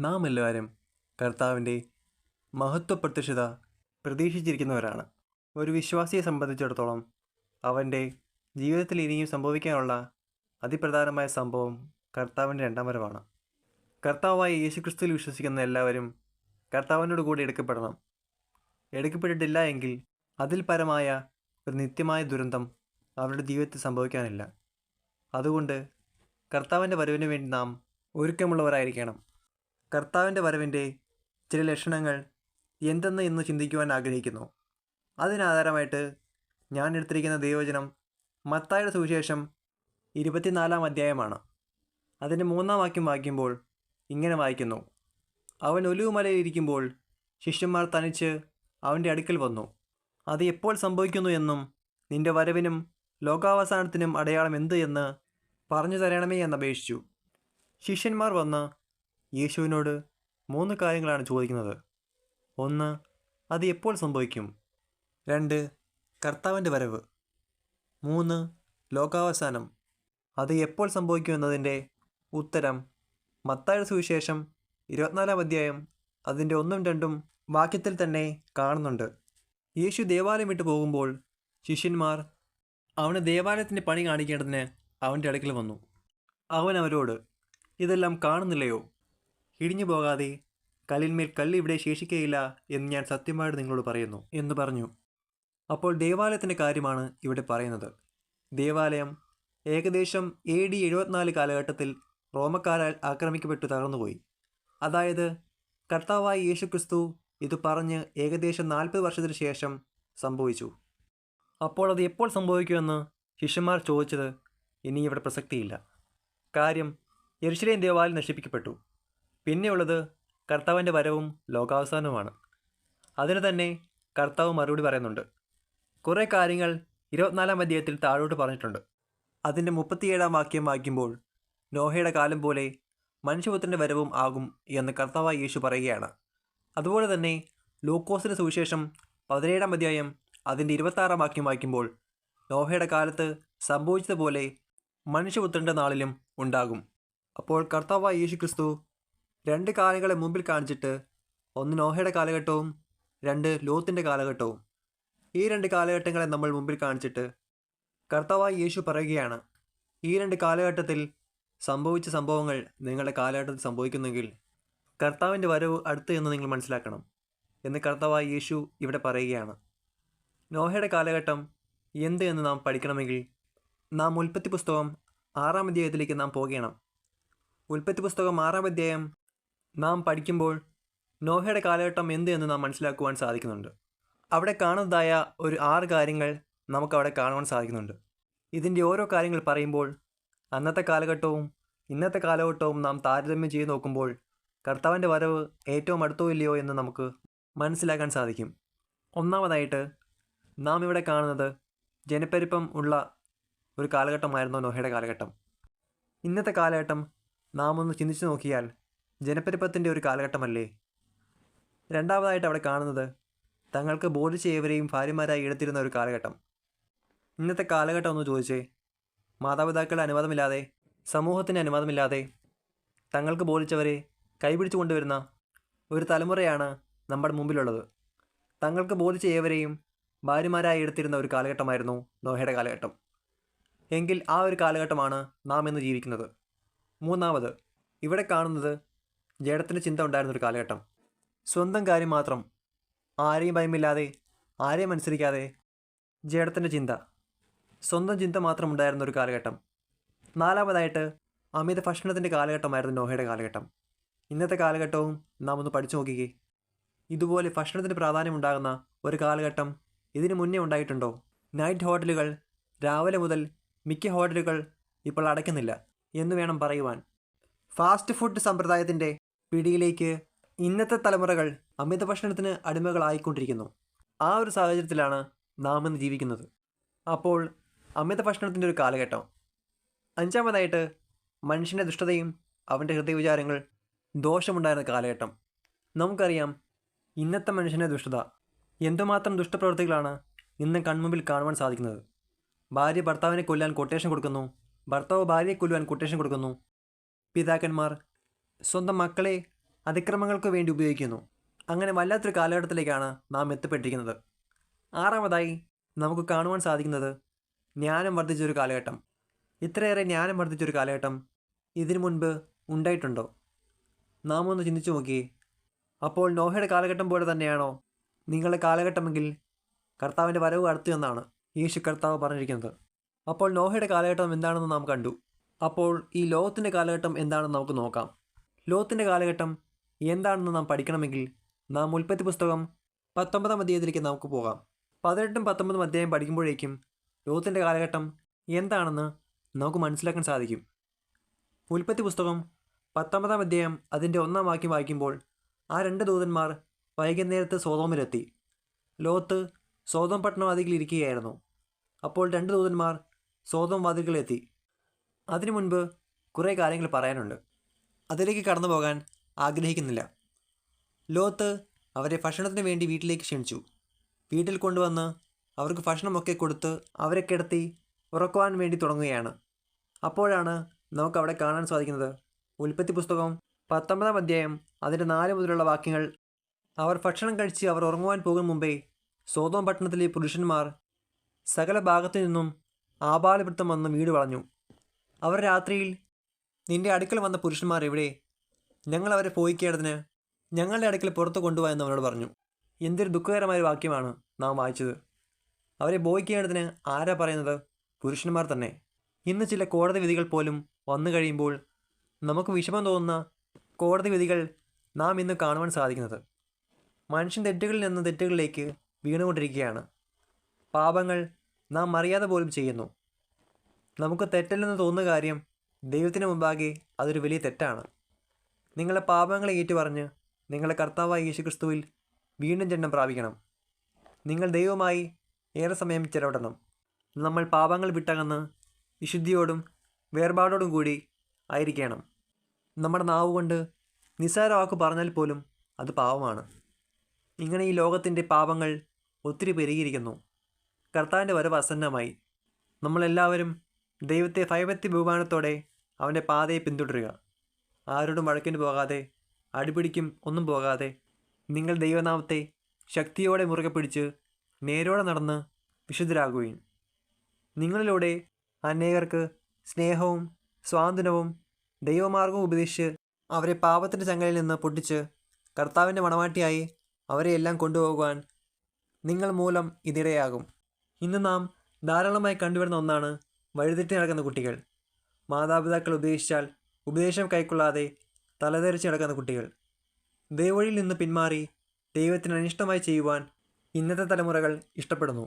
നാം എല്ലാവരും കർത്താവിന്റെ മഹത്വ പ്രത്യക്ഷത പ്രതീക്ഷിച്ചിരിക്കുന്നവരാണ്. ഒരു വിശ്വാസിയെ സംബന്ധിച്ചിടത്തോളം അവന്റെ ജീവിതത്തിൽ ഇനിയും സംഭവിക്കാനുള്ള അതിപ്രധാനമായ സംഭവം കർത്താവിന്റെ രണ്ടാം വരവാണ്. കർത്താവായ യേശുക്രിസ്തുവിൽ വിശ്വസിക്കുന്ന എല്ലാവരും കർത്താവിനോട് കൂടി എടുക്കപ്പെടണം. എടുക്കപ്പെട്ടിട്ടില്ല എങ്കിൽ അതിൽ പരമായ ഒരു നിത്യമായ ദുരന്തം അവരുടെ ജീവിതത്തിൽ സംഭവിക്കാനില്ല. അതുകൊണ്ട് കർത്താവിന്റെ വരവിന് വേണ്ടി നാം ഒരുക്കമുള്ളവരായിരിക്കണം. കർത്താവിന്റെ വരവിന്റെ ചില ലക്ഷണങ്ങൾ എന്തെന്ന് ഇന്ന് ചിന്തിക്കുവാൻ ആഗ്രഹിക്കുന്നു. അതിനാധാരമായിട്ട് ഞാൻ എടുത്തിരിക്കുന്ന ദൈവവചനം മത്തായുടെ സുവിശേഷം ഇരുപത്തിനാലാം അധ്യായമാണ്. അതിന്റെ മൂന്നാം വാക്യം വായിക്കുമ്പോൾ ഇങ്ങനെ വായിക്കുന്നു. അവൻ ഒലുവുമലയിൽ ഇരിക്കുമ്പോൾ ശിഷ്യന്മാർ തനിച്ച് അവന്റെ അടുക്കൽ വന്നു. അത് എപ്പോൾ സംഭവിക്കുന്നു എന്നും നിന്റെ വരവിനും ലോകാവസാനത്തിനും അടയാളം എന്ത് എന്ന് പറഞ്ഞു തരണമേ എന്നപേക്ഷിച്ചു ശിഷ്യന്മാർ വന്ന് യേശുവിനോട് മൂന്ന് കാര്യങ്ങളാണ് ചോദിക്കുന്നത്. ഒന്ന് അത് എപ്പോൾ സംഭവിക്കും? രണ്ട് കർത്താവിന്റെ വരവ്. മൂന്ന് ലോകാവസാനം. അത് എപ്പോൾ സംഭവിക്കും എന്നതിന്റെ ഉത്തരം മത്തായുടെ സുവിശേഷം ഇരുപത്തിനാലാം അധ്യായം അതിന്റെ ഒന്നും രണ്ടും വാക്യത്തിൽ തന്നെ കാണുന്നുണ്ട്. യേശു ദേവാലയം വിട്ടു പോകുമ്പോൾ ശിഷ്യന്മാർ അവന് ദേവാലയത്തിന്റെ പണി കാണിക്കേണ്ടതിന് അവന്റെ അടുക്കൽ വന്നു. അവൻ അവരോട് ഇതെല്ലാം കാണുന്നില്ലയോ? ഇടിഞ്ഞു പോകാതെ കല്ലിന്മേൽ കല്ല് ഇവിടെ ശേഷിക്കുകയില്ല എന്ന് ഞാൻ സത്യമായിട്ട് നിങ്ങളോട് പറയുന്നു എന്ന് പറഞ്ഞു. അപ്പോൾ ദേവാലയത്തിന്റെ കാര്യമാണ് ഇവിടെ പറയുന്നത്. ദേവാലയം ഏകദേശം എ ഡി എഴുപത്തിനാല് കാലഘട്ടത്തിൽ റോമക്കാരാൽ ആക്രമിക്കപ്പെട്ടു തകർന്നുപോയി. അതായത് കർത്താവായ യേശുക്രിസ്തു ഇത് പറഞ്ഞ് ഏകദേശം നാൽപ്പത് വർഷത്തിന് ശേഷം സംഭവിച്ചു. അപ്പോൾ അത് എപ്പോൾ സംഭവിക്കുമെന്ന് ശിഷ്യന്മാർ ചോദിച്ചത് ഇനി ഇവിടെ പ്രസക്തിയില്ല. കാര്യം യെരുശലേം ദേവാലയം നശിപ്പിക്കപ്പെട്ടു. പിന്നെയുള്ളത് കർത്താവിന്റെ വരവും ലോകാവസാനവുമാണ്. അതിന് തന്നെ കർത്താവ് മറുപടി പറയുന്നുണ്ട്. കുറേ കാര്യങ്ങൾ ഇരുപത്തിനാലാം അധ്യായത്തിൽ താഴോട്ട് പറഞ്ഞിട്ടുണ്ട്. അതിന്റെ മുപ്പത്തിയേഴാം വാക്യം വായിക്കുമ്പോൾ നോഹയുടെ കാലം പോലെ മനുഷ്യപുത്രന്റെ വരവും ആകും എന്ന് കർത്താവായ യേശു പറയുകയാണ്. അതുപോലെ തന്നെ ലൂക്കോസിന് സുവിശേഷം പതിനേഴാം അധ്യായം അതിന്റെ ഇരുപത്താറാം വാക്യം വായിക്കുമ്പോൾ നോഹയുടെ കാലത്ത് സംഭവിച്ചതുപോലെ മനുഷ്യപുത്രന്റെ നാളിലും ഉണ്ടാകും. അപ്പോൾ കർത്താവായ യേശു ക്രിസ്തു രണ്ട് കാലങ്ങളെ മുമ്പിൽ കാണിച്ചിട്ട് ഒന്ന് നോഹയുടെ കാലഘട്ടവും രണ്ട് ലോത്തിന്റെ കാലഘട്ടവും. ഈ രണ്ട് കാലഘട്ടങ്ങളെ നമ്മൾ മുമ്പിൽ കാണിച്ചിട്ട് കർത്താവായ യേശു പറയുകയാണ് ഈ രണ്ട് കാലഘട്ടത്തിൽ സംഭവിച്ച സംഭവങ്ങൾ നിങ്ങളുടെ കാലഘട്ടത്തിൽ സംഭവിക്കുന്നെങ്കിൽ കർത്താവിന്റെ വരവ് അടുത്ത് എന്ന് നിങ്ങൾ മനസ്സിലാക്കണം എന്ന് കർത്താവായ യേശു ഇവിടെ പറയുകയാണ്. നോഹയുടെ കാലഘട്ടം എന്ത് എന്ന് നാം പഠിക്കണമെങ്കിൽ നാം ഉൽപ്പത്തി പുസ്തകം ആറാം അധ്യായത്തിലേക്ക് നാം പോകണം. ഉൽപ്പത്തി പുസ്തകം ആറാം അധ്യായം നാം പഠിക്കുമ്പോൾ നോഹയുടെ കാലഘട്ടം എന്ത് എന്ന് നാം മനസ്സിലാക്കുവാൻ സാധിക്കുന്നുണ്ട്. അവിടെ കാണുന്നതായ ഒരു ആറ് കാര്യങ്ങൾ നമുക്കവിടെ കാണുവാൻ സാധിക്കുന്നുണ്ട്. ഇതിന്റെ ഓരോ കാര്യങ്ങൾ പറയുമ്പോൾ അന്നത്തെ കാലഘട്ടവും ഇന്നത്തെ കാലഘട്ടവും നാം താരതമ്യം ചെയ്ത് നോക്കുമ്പോൾ കർത്താവിന്റെ വരവ് ഏറ്റവും അടുത്തോ ഇല്ലയോ എന്ന് നമുക്ക് മനസ്സിലാക്കാൻ സാധിക്കും. ഒന്നാമതായിട്ട് നാം ഇവിടെ കാണുന്നത് ജനപ്പെരുപ്പം ഉള്ള ഒരു കാലഘട്ടമായിരുന്നു നോഹയുടെ കാലഘട്ടം. ഇന്നത്തെ കാലഘട്ടം നാം ഒന്ന് ചിന്തിച്ചു നോക്കിയാൽ ജനപ്പെരുപ്പത്തിന്റെ ഒരു കാലഘട്ടമല്ലേ? രണ്ടാമതായിട്ട് അവിടെ കാണുന്നത് തങ്ങൾക്ക് ബോർഡ് ചെയ്യവരെയും ഭാര്യമാരായി എടുത്തിരുന്ന ഒരു കാലഘട്ടം. ഇന്നത്തെ കാലഘട്ടം ഒന്ന് ചോദിച്ചേ. മാതാപിതാക്കളുടെ അനുവാദമില്ലാതെ സമൂഹത്തിന്റെ അനുവാദമില്ലാതെ തങ്ങൾക്ക് ബോധിച്ചവരെ കൈപിടിച്ചു കൊണ്ടുവരുന്ന ഒരു തലമുറയാണ് നമ്മുടെ മുമ്പിലുള്ളത്. തങ്ങൾക്ക് ബോധിച്ച ഏവരെയും ഭാര്യമാരായി എടുത്തിരുന്ന ഒരു കാലഘട്ടമായിരുന്നു നോഹയുടെ കാലഘട്ടം. എങ്കിൽ ആ ഒരു കാലഘട്ടമാണ് നാം ഇന്ന് ജീവിക്കുന്നത്. മൂന്നാമത് ഇവിടെ കാണുന്നത് ജഡത്തിന്റെ ചിന്ത ഉണ്ടായിരുന്ന ഒരു കാലഘട്ടം. സ്വന്തം കാര്യം മാത്രം ആരെയും ഭയമില്ലാതെ ആരെയും അനുസരിക്കാതെ ജഡത്തിന്റെ ചിന്ത. സ്വന്തം ചിന്ത മാത്രം ഉണ്ടായിരുന്ന ഒരു കാലഘട്ടം. നാലാമതായിട്ട് അമിത ഭക്ഷണത്തിന്റെ കാലഘട്ടമായിരുന്നു നോഹയുടെ കാലഘട്ടം. ഇന്നത്തെ കാലഘട്ടവും നാം ഒന്ന് പഠിച്ചു നോക്കിക്കേ. ഇതുപോലെ ഭക്ഷണത്തിന് പ്രാധാന്യം ഉണ്ടാകുന്ന ഒരു കാലഘട്ടം ഇതിനു മുന്നേ ഉണ്ടായിട്ടുണ്ടോ? നൈറ്റ് ഹോട്ടലുകൾ രാവിലെ മുതൽ മിക്ക ഹോട്ടലുകൾ ഇപ്പോൾ അടയ്ക്കുന്നില്ല എന്ന് വേണം പറയുവാൻ. ഫാസ്റ്റ് ഫുഡ് സമ്പ്രദായത്തിന്റെ പിടിയിലേക്ക് ഇന്നത്തെ തലമുറകൾ അമിത ഭക്ഷണത്തിന് അടിമകളായിക്കൊണ്ടിരിക്കുന്നു. ആ ഒരു സാഹചര്യത്തിലാണ് നാം ഇന്ന് ജീവിക്കുന്നത്. അപ്പോൾ അമിത ഭക്ഷണത്തിന്റെ ഒരു കാലഘട്ടം. അഞ്ചാമതായിട്ട് മനുഷ്യന്റെ ദുഷ്ടതയും അവന്റെ ഹൃദയവിചാരങ്ങൾ ദോഷമുണ്ടായിരുന്ന കാലഘട്ടം. നമുക്കറിയാം ഇന്നത്തെ മനുഷ്യന്റെ ദുഷ്ടത എന്തുമാത്രം ദുഷ്ടപ്രവൃത്തികളാണ് ഇന്ന് കൺമുമ്പിൽ കാണുവാൻ സാധിക്കുന്നത്. ഭാര്യ ഭർത്താവിനെ കൊല്ലാൻ കൊട്ടേഷൻ കൊടുക്കുന്നു. ഭർത്താവ് ഭാര്യയെ കൊല്ലുവാൻ കൊട്ടേഷൻ കൊടുക്കുന്നു. പിതാക്കന്മാർ സ്വന്തം മക്കളെ അതിക്രമങ്ങൾക്ക് വേണ്ടി ഉപയോഗിക്കുന്നു. അങ്ങനെ വല്ലാത്തൊരു കാലഘട്ടത്തിലേക്കാണ് നാം എത്തിപ്പെട്ടിരിക്കുന്നത്. ആറാമതായി നമുക്ക് കാണുവാൻ സാധിക്കുന്നത് ജ്ഞാനം വർദ്ധിച്ചൊരു കാലഘട്ടം. ഇത്രയേറെ ജ്ഞാനം വർദ്ധിച്ചൊരു കാലഘട്ടം ഇതിനു മുൻപ് ഉണ്ടായിട്ടുണ്ടോ? നാം ഒന്ന് ചിന്തിച്ചു നോക്കിയേ അപ്പോൾ നോഹയുടെ കാലഘട്ടം പോലെ തന്നെയാണോ നിങ്ങളുടെ കാലഘട്ടമെങ്കിൽ കർത്താവിന്റെ വരവ് അടുത്തു എന്നാണ് യേശു കർത്താവ് പറഞ്ഞിരിക്കുന്നത്. അപ്പോൾ നോഹയുടെ കാലഘട്ടം എന്താണെന്ന് നാം കണ്ടു. അപ്പോൾ ഈ ലോകത്തിന്റെ കാലഘട്ടം എന്താണെന്ന് നമുക്ക് നോക്കാം. ലോകത്തിന്റെ കാലഘട്ടം എന്താണെന്ന് നാം പഠിക്കണമെങ്കിൽ നാം ഉൽപ്പത്തി പുസ്തകം പത്തൊമ്പതാം അധ്യായത്തിലേക്ക് നമുക്ക് പോകാം. പതിനെട്ടും പത്തൊമ്പതും അധ്യായം പഠിക്കുമ്പോഴേക്കും ലോകത്തിന്റെ കാലഘട്ടം എന്താണെന്ന് നമുക്ക് മനസ്സിലാക്കാൻ സാധിക്കും. ഉൽപ്പത്തി പുസ്തകം പത്തൊമ്പതാം അധ്യായം അതിന്റെ ഒന്നാം വാക്യം വായിക്കുമ്പോൾ ആ രണ്ട് ദൂതന്മാർ വൈകുന്നേരത്ത് സോതോമിലെത്തി ലോത്ത് സോതോം പട്ടണം വാതിലിരിക്കുകയായിരുന്നു അപ്പോൾ രണ്ട് ദൂതന്മാർ സോതോം വാതിൽക്കിലെത്തി അതിനു മുൻപ് കുറേ കാര്യങ്ങൾ പറയാനുണ്ട്. അതിലേക്ക് കടന്നു പോകാൻ ആഗ്രഹിക്കുന്നില്ല. ലോത്ത് അവരെ ഭക്ഷണത്തിന് വേണ്ടി വീട്ടിലേക്ക് ക്ഷണിച്ചു. വീട്ടിൽ കൊണ്ടുവന്ന് അവർക്ക് ഭക്ഷണമൊക്കെ കൊടുത്ത് അവരെ കിടത്തി ഉറക്കുവാൻ വേണ്ടി തുടങ്ങുകയാണ്. അപ്പോഴാണ് നമുക്ക് അവിടെ കാണാൻ സാധിക്കുന്നത് ഉൽപ്പത്തി പുസ്തകം പത്തൊമ്പതാം അധ്യായം അതിന്റെ നാല് മുതലുള്ള വാക്യങ്ങൾ. അവർ ഭക്ഷണം കഴിച്ച് അവർ ഉറങ്ങുവാൻ പോകും മുമ്പേ സോതോം പട്ടണത്തിലെ പുരുഷന്മാർ സകല ഭാഗത്തു നിന്നും ആപാലവൃത്തം വന്ന് വീട് വളഞ്ഞു. അവർ രാത്രിയിൽ നിന്റെ അടുക്കൽ വന്ന പുരുഷന്മാർ എവിടെ? ഞങ്ങൾ അവരെ പോയിക്കേണ്ടതിന് ഞങ്ങളുടെ അടുക്കൽ പുറത്ത് കൊണ്ടുപോകാൻ എന്ന് അവരോട് പറഞ്ഞു. എന്തൊരു ദുഃഖകരമായൊരു വാക്യമാണ് നാം വായിച്ചത്. അവരെ ബോയിക്കേണ്ടതിന് ആരാ പറയുന്നത്? പുരുഷന്മാർ തന്നെ. ഇന്ന് ചില കോടതി വിധികൾ പോലും വന്നു കഴിയുമ്പോൾ നമുക്ക് വിഷമം തോന്നുന്ന കോടതി വിധികൾ നാം ഇന്ന് കാണുവാൻ സാധിക്കുന്നത്. മനുഷ്യൻ തെറ്റുകളിൽ നിന്ന് തെറ്റുകളിലേക്ക് വീണുകൊണ്ടിരിക്കുകയാണ്. പാപങ്ങൾ നാം അറിയാതെ പോലും ചെയ്യുന്നു. നമുക്ക് തെറ്റല്ലെന്ന് തോന്നുന്ന കാര്യം ദൈവത്തിന് മുമ്പാകെ അതൊരു വലിയ തെറ്റാണ്. നിങ്ങളെ പാപങ്ങളെ ഏറ്റുപറഞ്ഞ് നിങ്ങളെ കർത്താവായ യേശുക്രിസ്തുവിൽ വീണ്ടും ജന്മം പ്രാപിക്കണം. നിങ്ങൾ ദൈവമായി ഏറെ സമയം ചെലവിടണം. നമ്മൾ പാപങ്ങൾ വിട്ടകന്ന് വിശുദ്ധിയോടും വേർപാടോടും കൂടി ആയിരിക്കണം. നമ്മുടെ നാവ് കൊണ്ട് നിസ്സാര വാക്ക് പറഞ്ഞാൽ പോലും അത് പാവമാണ് ഇങ്ങനെ ഈ ലോകത്തിന്റെ പാപങ്ങൾ ഒത്തിരി പെരുകിയിരിക്കുന്നു. കർത്താവിന്റെ വരവ് അസന്നമായി. നമ്മളെല്ലാവരും ദൈവത്തെ ഭയഭക്തി ബഹുമാനത്തോടെ അവന്റെ പാതയെ പിന്തുടരുക. ആരോടും വഴക്കിന് പോകാതെ അടിപിടിക്കും ഒന്നും പോകാതെ നിങ്ങൾ ദൈവനാമത്തെ ശക്തിയോടെ മുറുകെ പിടിച്ച് നേരോടെ നടന്ന് വിശുദ്ധരാകുകയും നിങ്ങളിലൂടെ അനേകർക്ക് സ്നേഹവും സ്വാതന്ത്ര്യവും ദൈവമാർഗവും ഉപദേശിച്ച് അവരെ പാപത്തിന്റെ ചങ്ങലയിൽ നിന്ന് പൊട്ടിച്ച് കർത്താവിന്റെ മണവാട്ടിയായി അവരെ എല്ലാം കൊണ്ടുപോകുവാൻ നിങ്ങൾ മൂലം ഇതിരയാകും. ഇന്ന് നാം ധാരാളമായി കണ്ടുവരുന്ന ഒന്നാണ് വഴിതെറ്റി നടക്കുന്ന കുട്ടികൾ. മാതാപിതാക്കൾ ഉപദേശിച്ചാൽ ഉപദേശം കൈക്കൊള്ളാതെ തലതെറിച്ച് നടക്കുന്ന കുട്ടികൾ. ദൈവവഴിയിൽ നിന്ന് പിന്മാറി ദൈവത്തിന് അനിഷ്ടമായി ചെയ്യുവാൻ ഇന്നത്തെ തലമുറകൾ ഇഷ്ടപ്പെടുന്നു.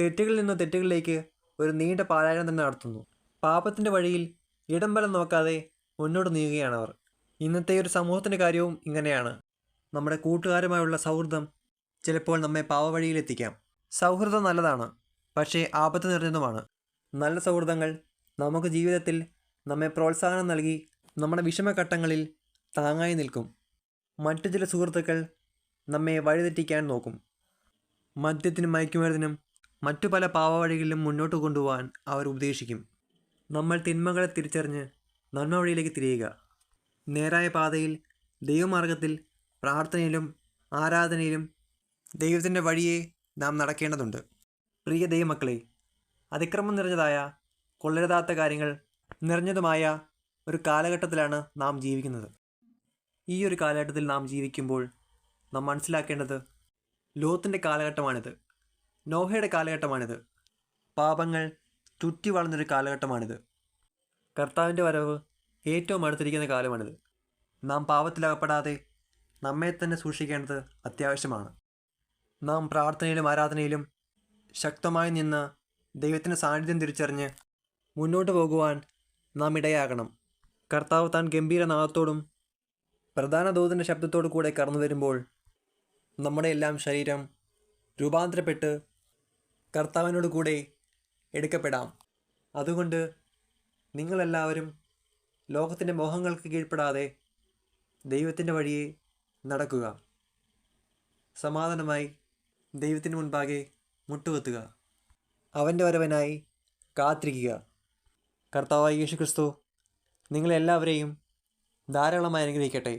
തെറ്റുകളിൽ നിന്ന് തെറ്റുകളിലേക്ക് ഒരു നീണ്ട പാലായനം തന്നെ നടത്തുന്നു. പാപത്തിന്റെ വഴിയിൽ ഇടം ബലം നോക്കാതെ മുന്നോട്ട് നീങ്ങുകയാണ് അവർ ഇന്നത്തെ ഒരു സമൂഹത്തിന്റെ കാര്യവും ഇങ്ങനെയാണ്. നമ്മുടെ കൂട്ടുകാരുമായുള്ള സൗഹൃദം ചിലപ്പോൾ നമ്മെ പാവവഴിയിലെത്തിക്കാം സൗഹൃദം നല്ലതാണ് പക്ഷേ ആപത്ത് നിറഞ്ഞതുമാണ്. നല്ല സൗഹൃദങ്ങൾ നമുക്ക് ജീവിതത്തിൽ നമ്മെ പ്രോത്സാഹനം നൽകി നമ്മുടെ വിഷമഘട്ടങ്ങളിൽ താങ്ങായി നിൽക്കും. മറ്റു ചില സുഹൃത്തുക്കൾ നമ്മെ വഴിതെറ്റിക്കാൻ നോക്കും. മദ്യത്തിനും മയക്കുമരുന്നിനും മറ്റു പല പാവവഴികളിലും മുന്നോട്ട് കൊണ്ടുപോകാൻ അവർ ഉപദേശിക്കും. നമ്മൾ തിന്മകളെ തിരിച്ചറിഞ്ഞ് നന്മ വഴിയിലേക്ക് തിരിയുക. നേരായ പാതയിൽ ദൈവമാർഗത്തിൽ പ്രാർത്ഥനയിലും ആരാധനയിലും ദൈവത്തിന്റെ വഴിയെ നാം നടക്കേണ്ടതുണ്ട്. പ്രിയ ദൈവമക്കളെ അതിക്രമം നിറഞ്ഞതായ കൊള്ളരുതാത്ത കാര്യങ്ങൾ നിറഞ്ഞതുമായ ഒരു കാലഘട്ടത്തിലാണ് നാം ജീവിക്കുന്നത്. ഈ ഒരു കാലഘട്ടത്തിൽ നാം ജീവിക്കുമ്പോൾ നാം മനസ്സിലാക്കേണ്ടത് ലോകത്തിന്റെ കാലഘട്ടമാണിത്. നോഹയുടെ കാലഘട്ടമാണിത്. പാപങ്ങൾ ചുറ്റി വളർന്നൊരു കാലഘട്ടമാണിത്. കർത്താവിന്റെ വരവ് ഏറ്റവും അടുത്തിരിക്കുന്ന കാലമാണിത്. നാം പാപത്തിലകപ്പെടാതെ നമ്മെ തന്നെ സൂക്ഷിക്കേണ്ടത് അത്യാവശ്യമാണ്. നാം പ്രാർത്ഥനയിലും ആരാധനയിലും ശക്തമായി നിന്ന് ദൈവത്തിന്റെ സാന്നിധ്യം തിരിച്ചറിഞ്ഞ് മുന്നോട്ട് പോകുവാൻ നാം ഇടയാകണം. കർത്താവ് താൻ ഗംഭീര നാദത്തോടും പ്രധാന ദൂതന്റെ ശബ്ദത്തോടു കൂടെ കടന്നു വരുമ്പോൾ നമ്മുടെ എല്ലാം ശരീരം രൂപാന്തരപ്പെട്ട് കർത്താവിനോട് കൂടെ എടുക്കപ്പെടാം. അതുകൊണ്ട് നിങ്ങളെല്ലാവരും ലോകത്തിന്റെ മോഹങ്ങൾക്ക് കീഴ്പ്പെടാതെ ദൈവത്തിന്റെ വഴിയെ നടക്കുക. സമാധാനമായി ദൈവത്തിന് മുൻപാകെ മുട്ടുകുത്തുക. അവന്റെ വരവനായി കാത്തിരിക്കുക. കർത്താവായ യേശു ക്രിസ്തു നിങ്ങളെല്ലാവരെയും ധാരാളമായി അനുഗ്രഹിക്കട്ടെ.